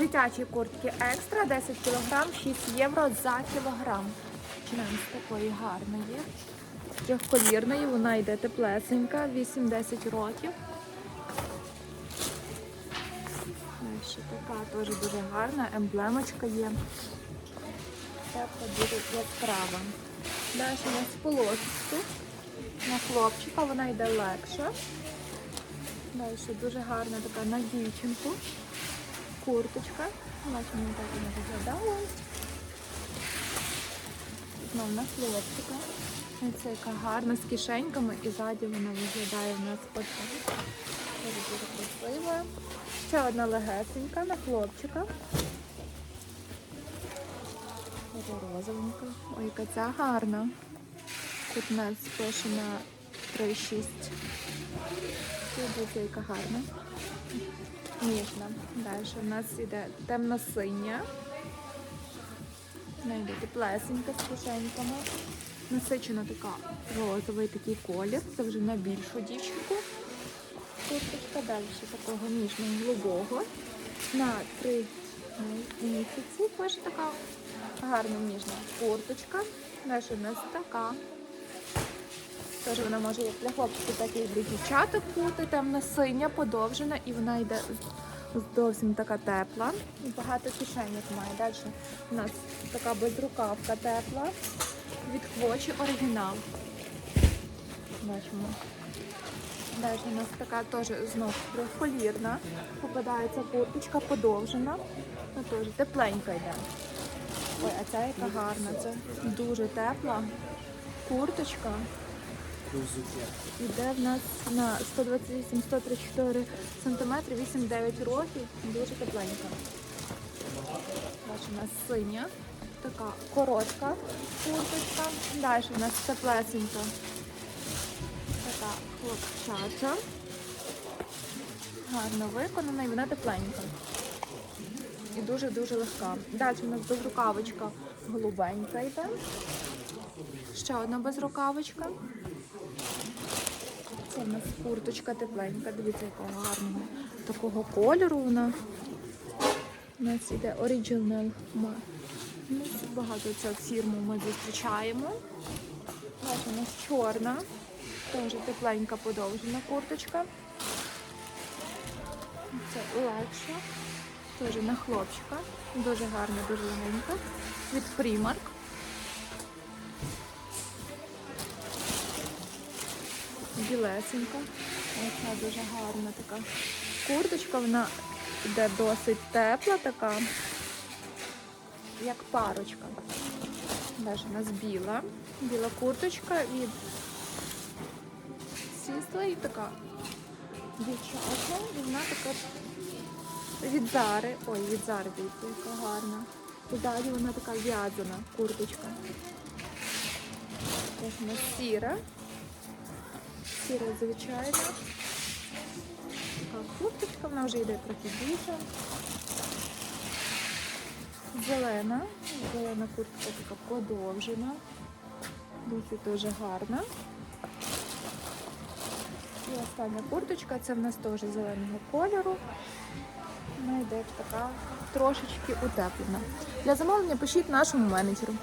Дитячі куртки екстра 10 кг, 6 євро за кілограм. Починаємо з такої гарної. Трьохколірної, вона йде теплесенька, 8-10 років. Далі така теж дуже гарна, емблемочка є. Тепла дуже яскрава. Далі у нас полосочку на хлопчика, вона йде легша. Далі дуже гарна така на дівчинку. Курточка. Бачимо, так вона виглядала. Знову на хлопчика. Ось Це яка гарна з кишеньками і ззаді вона виглядає в нас отак. Дуже красива. Ще одна легесенька на хлопчика. Розовенька. Ой, яка ця гарна. Тут у нас пише на 3,6. Тут яка гарна. Ніжна. Далі у нас іде темно-синя. Вона йде теплесенька з кишеньками. Насичена така розовий такий колір. Це вже на більшу дівчинку. Курточка далі такого ніжного голубого. На три місяці пише така гарна ніжна курточка. Далі у нас така. Теж вона може як для хлопчиків, так і для дівчаток бути. Темна синя, подовжена, і вона йде зовсім така тепла. Багато кишеньок має. Далі у нас така безрукавка тепла. Від Квочі оригінал. Бачимо. Далі у нас така теж знов трьохполірна. Попадається курточка подовжена. Вона теж тепленька йде. Ой, а ця яка гарна. Це дуже тепла курточка. Іде в нас на 128-134 см, 8-9 років. Дуже тепленька. Бачу, у нас синя. Така коротка курточка. Далі у нас теплесенька. Така хлопчача. Гарно виконана і вона тепленька. І дуже-дуже легка. Далі у нас безрукавочка голубенька йде. Ще одна безрукавочка. У нас курточка тепленька. Дивіться, якого гарного такого кольору вона. У нас іде Original Ну, Багато цю фірму ми зустрічаємо. Далі у нас чорна. Теж тепленька подовжена курточка. Це легша. Теж на хлопчика. Дуже гарна, дуже легенька. Від Primark. Білесенька. Оця дуже гарна така курточка. Вона йде досить тепла така, як парочка. Далі у нас біла. Біла курточка від сісла і така дівчата. І вона така від Зари. Ой, від Зари, дивіться, яка гарна. І далі вона така в'язана курточка. У нас сіра. Сіра звичайна. Така курточка, вона вже йде трохи більше. Зелена. Зелена куртка така подовжена. Досить дуже гарна. І остання курточка, це в нас теж зеленого кольору. Вона йде така трошечки утеплена. Для замовлення пишіть нашому менеджеру.